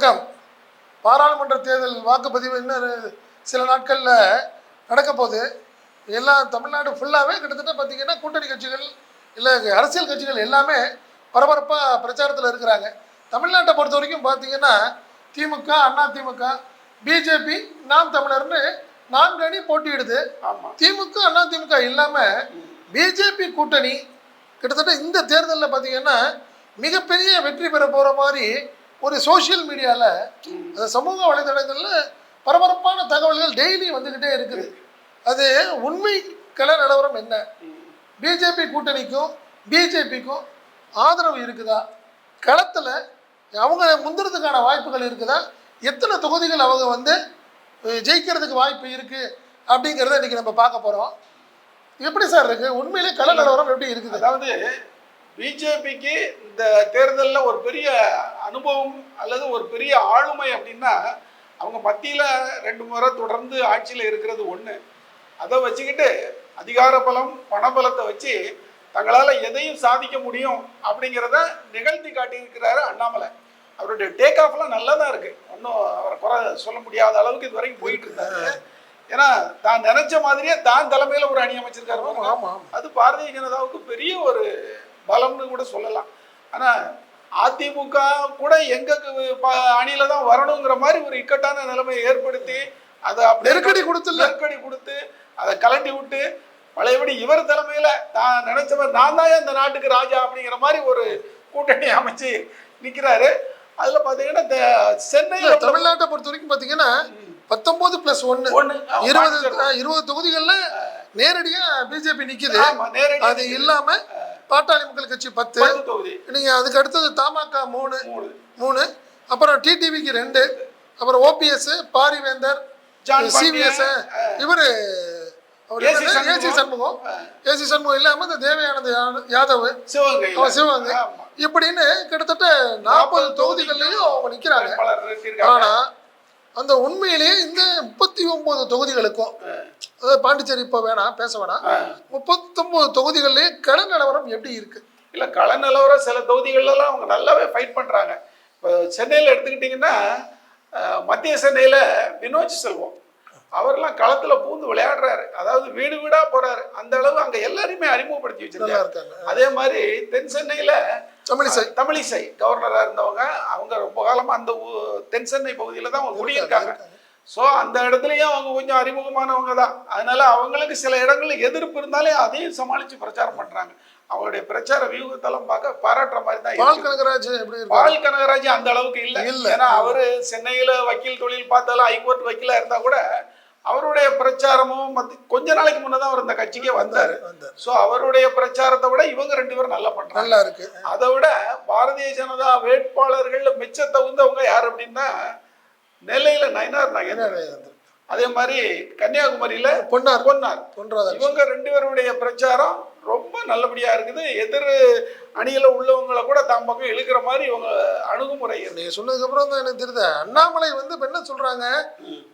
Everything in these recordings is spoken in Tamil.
வணக்கம். பாராளுமன்ற தேர்தல் வாக்குப்பதிவு இன்னும் சில நாட்களில் நடக்க போகுது எல்லாம் தமிழ்நாடு ஃபுல்லாகவே கிட்டத்தட்ட பார்த்தீங்கன்னா கூட்டணி கட்சிகள் இல்லை அரசியல் கட்சிகள் எல்லாமே பரபரப்பாக பிரச்சாரத்தில் இருக்கிறாங்க. தமிழ்நாட்டை பொறுத்த வரைக்கும் பார்த்தீங்கன்னா திமுக அண்ணா திமுக பிஜேபி நாம் தமிழர்னு நான்கு அணி போட்டியிடுது. திமுக அண்ணா திமுக இல்லாமல் பிஜேபி கூட்டணி கிட்டத்தட்ட இந்த தேர்தலில் பார்த்தீங்கன்னா மிகப்பெரிய வெற்றி பெற போகிற மாதிரி ஒரு சோஷியல் மீடியாவில் அந்த சமூக வலைதளங்களில் பரபரப்பான தகவல்கள் டெய்லி வந்துக்கிட்டே இருக்குது. அது உண்மை கள நிலவரம் என்ன? பிஜேபி கூட்டணிக்கும் பிஜேபிக்கும் ஆதரவு இருக்குதா? களத்தில் அவங்க முந்துறதுக்கான வாய்ப்புகள் இருக்குதா? எத்தனை தொகுதிகள் அவங்க வந்து ஜெயிக்கிறதுக்கு வாய்ப்பு இருக்குது அப்படிங்கிறத இன்றைக்கி நம்ம பார்க்க போகிறோம் எப்படி சார் இருக்குது உண்மையிலே கள நிலவரம் எப்படி இருக்குது? அதாவது பிஜேபிக்கு இந்த தேர்தலில் ஒரு பெரிய அனுபவம் அல்லது ஒரு பெரிய ஆளுமை அப்படின்னா அவங்க மத்தியில் ரெண்டு முறை தொடர்ந்து ஆட்சியில் இருக்கிறது ஒன்று அதை வச்சுக்கிட்டு அதிகார பலம் பணபலத்தை வச்சு தங்களால் எதையும் சாதிக்க முடியும் அப்படிங்கிறத நிகழ்த்தி காட்டியிருக்கிறாரு அண்ணாமலை. அவருடைய டேக் ஆஃப்லாம் நல்லா தான் இருக்கு. ஒன்றும் அவரை குறை சொல்ல முடியாத அளவுக்கு இது வரைக்கும் போயிட்டு இருந்தாரு. ஏன்னா தான் நினைச்ச மாதிரியே தான் தலைமையில ஒரு அணி அமைச்சிருக்காரு. ஆமாம் அது பாரதிய ஜனதாவுக்கு பெரிய ஒரு பலம்னு கூட சொல்லலாம். ஆனா அதிமுக கூட எங்க அணியில தான் வரணுங்கிற மாதிரி ஒரு இக்கட்டான நிலைமையை ஏற்படுத்தி அதை நெருக்கடி கொடுத்துல நெருக்கடி கொடுத்து அதை கலட்டி விட்டு பழையபடி இவர் தலைமையில தான் நினைச்சவர் நான் தான் இந்த நாட்டுக்கு ராஜா அப்படிங்கிற மாதிரி ஒரு கூட்டணி அமைச்சு நிக்கிறாரு. அதுல பாத்தீங்கன்னா இந்த சென்னையில தமிழ்நாட்டை பொறுத்த வரைக்கும் பார்த்தீங்கன்னா பத்தொம்போது ப்ளஸ் ஆமா, இருபது இருபது. தொகுதிகளில் நேரடியாக பிஜேபி நிற்குது அது இல்லாமல் பாட்டாளி மக்கள் கட்சி பத்து. நீங்கள் அதுக்கு அடுத்தது தமாக மூணு. மூணு. அப்புறம் டிடிவிக்கு ரெண்டு. அப்புறம் ஓபிஎஸ் பாரிவேந்தர் ஜான் சிவிஎஸ் இவர் அவர். ஏசி சண்முகம். ஏசி சண்முகம். இல்லாமல் இந்த தேவயானந்த யாதவ். அவன் சிவகங்கை. இப்படின்னு கிட்டத்தட்ட நாற்பது தொகுதிகள்லையும் அவங்க நிற்கிறாங்க வேட்பாளர் நிறுத்தியிருக்காங்க. ஆனா அந்த உண்மையிலேயே இந்த முப்பத்தி ஒன்பது தொகுதிகளுக்கும் அதாவது பாண்டிச்சேரி இப்போ வேணாம் பேச வேணாம் முப்பத்தொன்பது தொகுதிகள்லயே கள நிலவரம் எப்படி இருக்கு? இல்ல கள நிலவரம் சில தொகுதிகள்லாம் அவங்க நல்லாவே ஃபைட் பண்றாங்க. இப்போ சென்னையில் எடுத்துக்கிட்டிங்கன்னா மத்திய சென்னையில வினோஜ் செல்வம் அவர்லாம் களத்துல பூந்து விளையாடுறாரு. அதாவது வீடு வீடா போறாரு. அந்த அளவு அங்க எல்லாரையுமே அறிமுகப்படுத்தி இருக்காங்க. அதே மாதிரி தென் சென்னையில தமிழிசை. தமிழிசை. கவர்னரா இருந்தவங்க அவங்க ரொம்ப காலமா அந்த தென் சென்னை பகுதியில தான் அவங்க குடியிருக்காங்க. ஸோ அந்த இடத்துலயும் அவங்க கொஞ்சம் அறிமுகமானவங்க தான். அதனால அவங்களுக்கு சில இடங்கள்ல எதிர்ப்பு இருந்தாலே அதையும் சமாளிச்சு பிரச்சாரம் பண்றாங்க. அவங்களுடைய பிரச்சார வியூகத்தெல்லாம் பார்க்க பாராட்டுற மாதிரி தான் பால். கனகராஜ் எப்படி பால் கனகராஜ் அந்த அளவுக்கு இல்ல. இல்ல. ஏன்னா அவரு சென்னையில வக்கீல் தொழில் பார்த்தாலும் ஹைகோர்ட் வக்கீலா இருந்தா கூட அவருடைய பிரச்சாரமும் கொஞ்ச நாளைக்கு முன்னதான் அவர் இந்த கட்சிக்கே வந்தாரு. ஸோ அவருடைய பிரச்சாரத்தை விட இவங்க ரெண்டு பேரும் நல்லா பண்றாங்க. நல்லா இருக்கு. அதை விட பாரதிய ஜனதா வேட்பாளர்கள்ல மிச்ச தகுந்தவங்க யார் அப்படின்னா நெல்லையில நயனார் நாகேந்திரன் அதே மாதிரி கன்னியாகுமரியில பொன்னார். பொன்னார். பொன்ராதாகிருஷ்ணன். இவங்க ரெண்டு பேருடைய பிரச்சாரம் ரொம்ப நல்லபடியா இருக்குது. எதிர் அணியில உள்ளவங்களை கூட தாம் பக்கம் இழுக்கிற மாதிரி இவங்க அணுகுமுறை நீங்க சொன்னதுக்கு அப்புறம் தான் எனக்கு தெரியுது. அண்ணாமலை வந்து இப்ப என்ன சொல்றாங்க?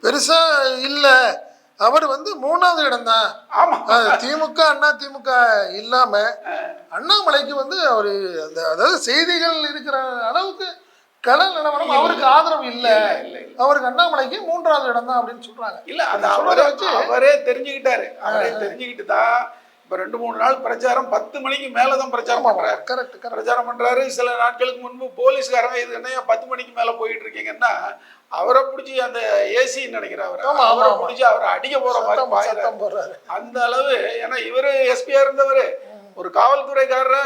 பெருசா இல்ல. அவர் வந்து மூணாவது இடம் தான் ஆமா திமுக அண்ணா திமுக இல்லாம அண்ணாமலைக்கு வந்து அவரு அந்த அதாவது செய்திகள் இருக்கிற அளவுக்கு கள நிலவரம் அவருக்கு ஆதரவு இல்ல. அவருக்கு அண்ணாமலைக்கு மூன்றாவது இடம் தான் அப்படின்னு சொல்றாங்க. இல்ல அது அவரே வச்சு அவரே தெரிஞ்சுக்கிட்டாரு. அவரே தெரிஞ்சுக்கிட்டு தான் இப்ப ரெண்டு மூணு நாள் பிரச்சாரம் பத்து மணிக்கு மேலதான் பிரச்சாரம் பண்றாரு. கரெக்ட் பிரச்சாரம் பண்றாரு. சில நாட்களுக்கு முன்பு போலீஸ்காரங்க இது என்னையா பத்து மணிக்கு மேல போயிட்டு இருக்கீங்கன்னா அவரை பிடிச்சி அந்த ஏசி நினைக்கிறேன் அவர். பிடிச்சி அவரை அடிக்க போற மாதிரி அந்த அளவு ஏன்னா இவரு எஸ்பியா இருந்தவர். ஒரு காவல்துறைக்காரர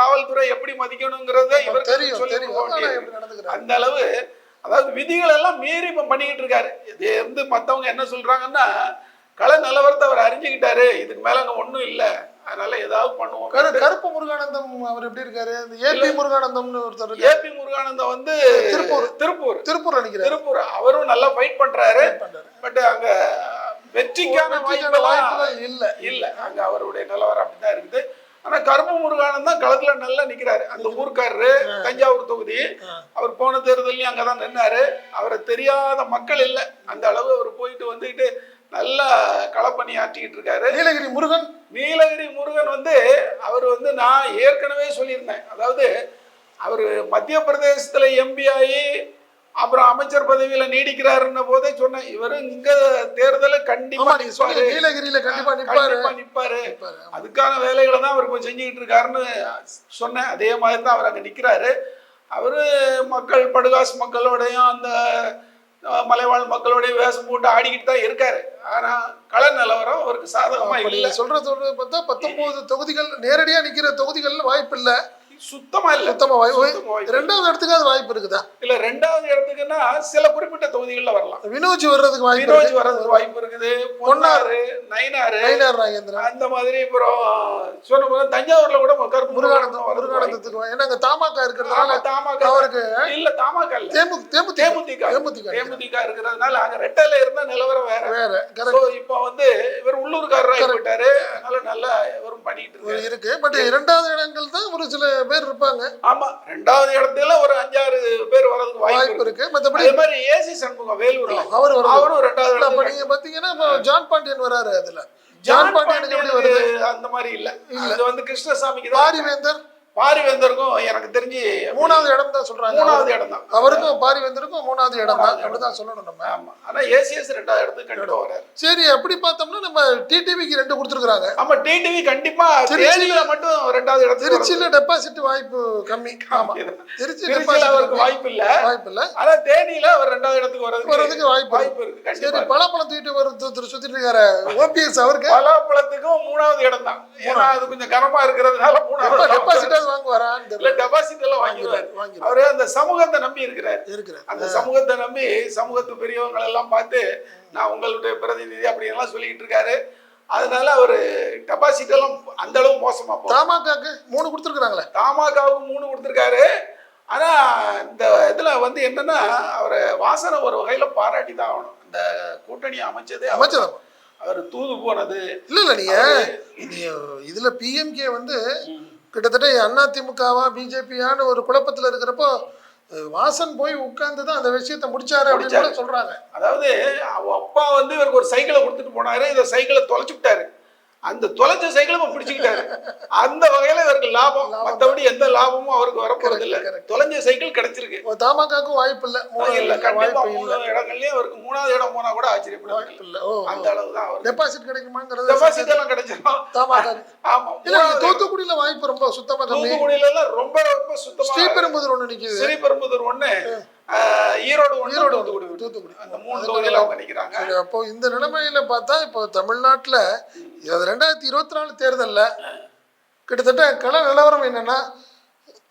காவல்துறை எப்படி மதிக்கணுங்கிறத இவருக்கு தெரியும் அந்த அளவு அதாவது விதிகள் எல்லாம் மீறி இப்ப பண்ணிக்கிட்டு இருக்காரு. இது வந்து மத்தவங்க என்ன சொல்றாங்கன்னா கள நிலவரத்தை அவர் அறிஞ்சுக்கிட்டாரு இதுக்கு மேல அங்க ஒண்ணும் இல்ல. அதனால ஏதாவது பண்ணுவோம் கரு கருப்பு முருகானந்தம் அவர் எப்படி இருக்காரு? ஏபி முருகானந்தம்னு ஒருத்தர். ஏபி முருகானந்தம் வந்து திருப்பூர். திருப்பூர். திருப்பூர் நினைக்கிறாரு திருப்பூர். அவரும் நல்லா ஃபைட் பண்றாரு. பட் அங்க வெற்றிக்கான வாய்ப்பு இல்ல. இல்ல. அங்க அவருடைய நிலவரம் அப்படிதான் இருக்குது. ஆனா கருப்பு முருகானந்த் தான் களத்துல நல்லா நிக்கிறாரு. அந்த ஊர்க்காரரு தஞ்சாவூர் தொகுதி அவர் போன தேர்தலையும் அங்கதான் நின்னாரு. அவரை தெரியாத மக்கள் இல்ல. அந்த அளவு அவர் போயிட்டு வந்துகிட்டு நல்லா களப்பணி ஆற்றிக்கிட்டு இருக்காரு. நீலகிரி முருகன்? நீலகிரி முருகன் வந்து அவர் வந்து நான் ஏற்கனவே சொல்லியிருந்தேன். அதாவது அவர் மத்திய பிரதேசத்துல எம்பி ஆகி அப்புறம் அமைச்சர் பதவியில நீடிக்கிறாருன்ன போதே சொன்னேன் இவரு இங்க தேர்தல கண்டிப்பா. நீலகிரியில கண்டிப்பா நிப்பாரு. நிப்பாரு. அதுக்கான வேலைகளை தான் அவர் இப்போ செஞ்சுக்கிட்டு இருக்காருன்னு சொன்னேன். அதே மாதிரி தான் அவர் அங்கே நிற்கிறாரு அவர் மக்கள் படுகாசு மக்களோடையும் அந்த மலைவாழ் மக்களோடையும் வேஷம் போட்டு ஆடிக்கிட்டு தான் இருக்காரு. ஆனா கள நிலவரம் அவருக்கு சாதகமா இல்லை. சொல்ற சொல்றது பார்த்தா பத்தொன்பது தொகுதிகள் நேரடியா நிக்கிற தொகுதிகள்ல வாய்ப்பு இல்ல சுத்தமா இல்லை. சுத்தமா. ரெண்டாவது இடத்துக்கு அது வாய்ப்பு இருக்குதா? இல்ல ரெண்டாவது இடத்துக்குன்னா சில குறிப்பிட்ட தொகுதிகளில் வரலாம். வினோஜ் வர்றதுக்கு வாய்ப்பு வினோஜ் வர்றதுக்கு வாய்ப்பு இருக்குது. பொன்னாறு நயினாறு நயினார் நாகேந்திரன் அந்த மாதிரி அப்புறம் சொன்ன தஞ்சாவூர்ல கூட கருப்பு முருகானந்தம் முருகானந்தத்துக்கு ஏன்னா அங்க தாமாக்கா இருக்கிறதுனால ஆமா, தாமாகா அவருக்கு இல்ல தாமாகா இல்ல. தேமு தேமுதிக. தேமுதிக. தேமுதிக தேமுதிக இருக்கிறதுனால அங்க ரெட்டையில இருந்தா நிலவரம் வேற. வேற இப்போ வந்து இவர் உள்ளூர்காரர் ஆகிவிட்டாரு அதனால நல்லா இவரும் பண்ணிட்டு இருக்காரு இருக்கு. பட் இரண்டாவது இடங்கள் தான் ஒரு சில பேர் இருப்பாங்க. ஆமா ரெண்டாவது இடத்துல ஒரு அஞ்சாறு பேர் வர்றதுக்கு வாய்ப்பு இருக்கு. மத்தபடி அதே மாதிரி ஏசி சண்முகம் வேலூர்ல. அவர் அவரும் ரெண்டாவது இல்ல, அப்ப இடத்துல நீங்க பாத்தீங்கன்னா ஜான் பாண்டியன் வராரு அதுல. ஜான் பாண்டியனுக்கு எப்படி வருது? அந்த மாதிரி இல்ல. அது வந்து கிருஷ்ணசாமிக்கு தான் பாரிவேந்தர். பாரிவேந்தருக்கும் எனக்கு தெரிஞ்சு மூணாவது இடம் தான் சொல்றாங்க. மூணாவது இடம் தான் அவருக்கும் பாரிவேந்தருக்கும் மூணாவது இடம் தான் அப்படிதான் சொல்லணும் நம்ம. ஆமா. ஆனா ஏசிஎஸ் ரெண்டாவது இடத்துக்கு கண்டிப்பா வராரு. சரி அப்படி பார்த்தோம்னா நம்ம டிடிவிக்கு ரெண்டு கொடுத்துருக்காங்க ஆமா டிடிவி கண்டிப்பா திருச்சியில- மட்டும் ரெண்டாவது இடத்துக்கு திருச்சியில டெபாசிட் வாய்ப்பு கம்மி. ஆமா. திருச்சி டெபாசிட் அவருக்கு வாய்ப்பு இல்ல வாய்ப்பு இல்ல ஆனா தேனியில அவர் ரெண்டாவது இடத்துக்கு வர்றதுக்கு வாய்ப்பு வாய்ப்பு இருக்கு. சரி பலாப்பழம் தூக்கிட்டு வருது சுத்திட்டு இருக்காரு ஓபிஎஸ் அவருக்கு. பலாப்பழத்துக்கும் மூணாவது இடம் தான் ஏன்னா அது கொஞ்சம் கனமா இருக்கிறதுனால மூணாவது டெபாசிட் வாங்குவாரான்னு இல்ல தெரியல. டெபாசிட் எல்லாம் வாங்கிடுவாரு. வாங்கிடுவாரு அவரு அந்த சமூகத்தை நம்பி இருக்கிறாரு. இருக்கிறார். அந்த சமூகத்தை நம்பி சமூகத்து பெரியவங்களை எல்லாம் பார்த்து நான் உங்களுடைய பிரதிநிதி அப்படி எல்லாம் சொல்லிக்கிட்டு இருக்காரு. அதனால அவரு டெபாசிட் எல்லாம் அந்த அளவு மோசமா போகும் தமாகாக்கு மூணு கொடுத்துருக்காங்களே தமாகாவுக்கு மூணு கொடுத்துருக்காரு. ஆனா இந்த இதுல வந்து என்னன்னா அவரை வாசனை ஒரு வகையில பாராட்டி தான் ஆகணும். இந்த கூட்டணி அமைச்சதே அமைச்சர்? அவர் தூது போனது. இல்ல இல்ல நீங்க இதுல பிஎம்கே வந்து கிட்டத்தட்ட அதிமுகவா பிஜேபியான்னு ஒரு குழப்பத்துல இருக்கிறப்போ வாசன் போய் உட்கார்ந்து தான் அந்த விஷயத்தை முடிச்சாரு அப்படின்னு சொல்றாங்க. அதாவது அவ அப்பா வந்து இவருக்கு ஒரு சைக்கிளை கொடுத்துட்டு போனாரு. இந்த சைக்கிளை தொலைச்சு விட்டாரு. அந்த தொலைச்ச சைக்கிளை இப்ப பிடிச்சுக்கிட்டாரு. அந்த வகையில இவருக்கு லாபம். மத்தபடி எந்த லாபமும் அவருக்கு வரப்போறது இல்ல. தொலைஞ்ச சைக்கிள் கிடைச்சிருக்கு. தமாகாக்கும் வாய்ப்பு இல்ல. மூணு இல்ல. கண்டிப்பா மூணு இல்ல இடங்கள்லயும் அவருக்கு மூணாவது இடம் போனா கூட ஆச்சரியப்படுவாங்க வாய்ப்பு இல்ல. அந்த அளவு தான் அவருக்கு. டெபாசிட் கிடைக்குமாங்கிறது டெபாசிட் எல்லாம் கிடைச்சிடும் தமாகா ஆமா. இல்ல தூத்துக்குடியில வாய்ப்பு ரொம்ப சுத்தமா தூத்துக்குடியில எல்லாம் ரொம்ப ரொம்ப சுத்தமா ஸ்ரீபெரும்புதூர் ஒண்ணு நிக்குது. ஸ்ரீபெரும்புதூர் ஒண்ணு. ஈரோடு ஈரோடு தூத்துக்குடி ஒண்ணு. தூத்துக்குடி. அந்த மூணு தொகுதியில அவங்க நிக்கிறாங்க. சரி அப்போ இந்த நிலைமையில பார்த்தா இப்போ தமிழ்நாட்டுல இது ரெண்டாயிரத்தி இருபத்தி நாலு தேர்தல்ல கிட்டத்தட்ட கள நிலவரம் என்னன்னா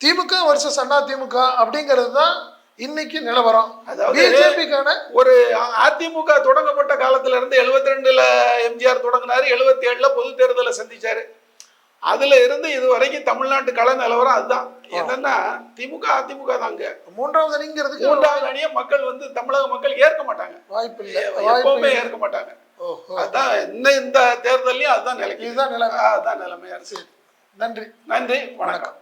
திமுக வர்சஸ் அண்ணா திமுக அப்படிங்கிறது தான் இன்னைக்கு நிலவரம். அதாவது பிஜேபிக்கான ஒரு அதிமுக தொடங்கப்பட்ட காலத்துல இருந்து 72 ரெண்டுல எம்ஜிஆர் தொடங்கினாரு 77 ஏழுல பொது தேர்தலை சந்திச்சாரு. அதுல இருந்து இது வரைக்கும் தமிழ்நாட்டு கள நிலவரம் அதுதான். என்னன்னா திமுக அதிமுக தாங்க மூன்றாவது அணிங்கிறதுக்கு மூன்றாவது அணியை மக்கள் வந்து தமிழக மக்கள் ஏற்க மாட்டாங்க. வாய்ப்பு இல்லை. எப்பவுமே. ஏற்க மாட்டாங்க. அதான் இன்னும் இந்த தேர்தலையும் அதுதான் நிலைக்கு. இதுதான் நிலைமை. அதுதான் நிலைமையா இருக்கு நன்றி. நன்றி வணக்கம்.